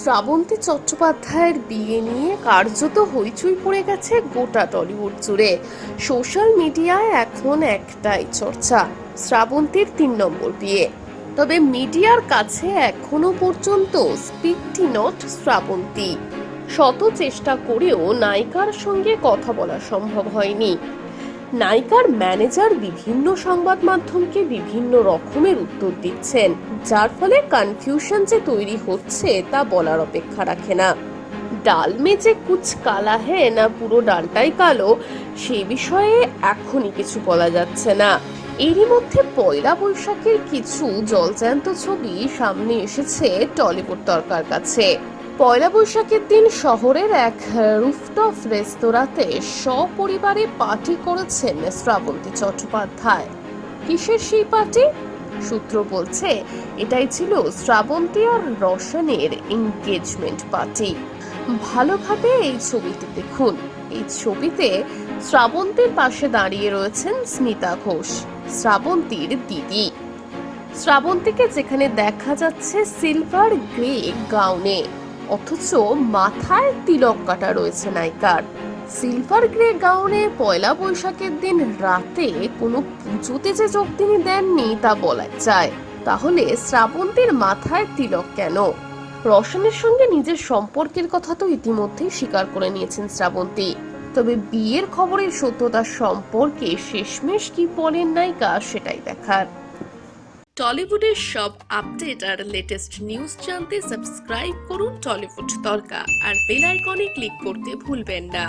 শ্রাবন্তী চট্টোপাধ্যায়ের বিয়ে নিয়ে কার্যত হইচই পড়ে গেছে গোটা টলিউড জুড়ে। সোশ্যাল মিডিয়ায় এখন একটাই চর্চা, শ্রাবন্তীর তিন নম্বর বিয়ে। তবে মিডিয়ার কাছে এখনও পর্যন্ত স্পিকটি নট শ্রাবন্তী। শত চেষ্টা করেও নায়িকার সঙ্গে কথা বলা সম্ভব হয়নি। নায়িকার ম্যানেজার বিভিন্ন সংবাদ মাধ্যমকে বিভিন্ন রকমের উত্তর দিচ্ছেন, যার ফলে কনফিউশন যে তৈরি হচ্ছে তা বলার অপেক্ষা রাখে না। ডাল মে যে কুচ কালা হে না পুরো ডালটাই কালো, সে বিষয়ে এখনই কিছু বলা যাচ্ছে না। এরই মধ্যে পয়লা বৈশাখের কিছু জলজ্যান্ত ছবি সামনে এসেছে টলিউড তরকার কাছে। পয়লা বৈশাখের দিন শহরের এক রুফটপ রেস্তোরাঁতে সপরিবারে পার্টি করেছেন শ্রাবন্তী চট্টোপাধ্যায়। কিসের সেই পার্টি? সূত্র বলছে, এটাই ছিল শ্রাবন্তী আর রোশনের এঙ্গেজমেন্ট পার্টি ভালোভাবে এই ছবিটি দেখুন। এই ছবিতে শ্রাবন্তীর পাশে দাঁড়িয়ে রয়েছেন স্মিতা ঘোষ, শ্রাবন্তীর দিদি। শ্রাবন্তীকে যেখানে দেখা যাচ্ছে সিলভার গ্রে গাউনে অথচ মাথায় তিলক কাটা রয়েছে নায়িকার। সিলভার গ্রে গাউনে পয়লা বৈশাখের দিন রাতে কোনো পুজোতে যে যোগ তিনি দেননি তা বলা যায়। তাহলে শ্রাবন্তীর মাথায় তিলক কেন? রোশনের সঙ্গে নিজের সম্পর্কের কথা তো ইতিমধ্যেই স্বীকার করে নিয়েছেন শ্রাবন্তী। তবে বিয়ের খবরের সত্যতা সম্পর্কে শেষমেশ কি বলেন নায়িকা সেটাই দেখার। টলিউডের সব আপডেট আর লেটেস্ট নিউজ জানতে সাবস্ক্রাইব করুন টলিউড তরকা আর বেল আইকনে ক্লিক করতে ভুলবেন না।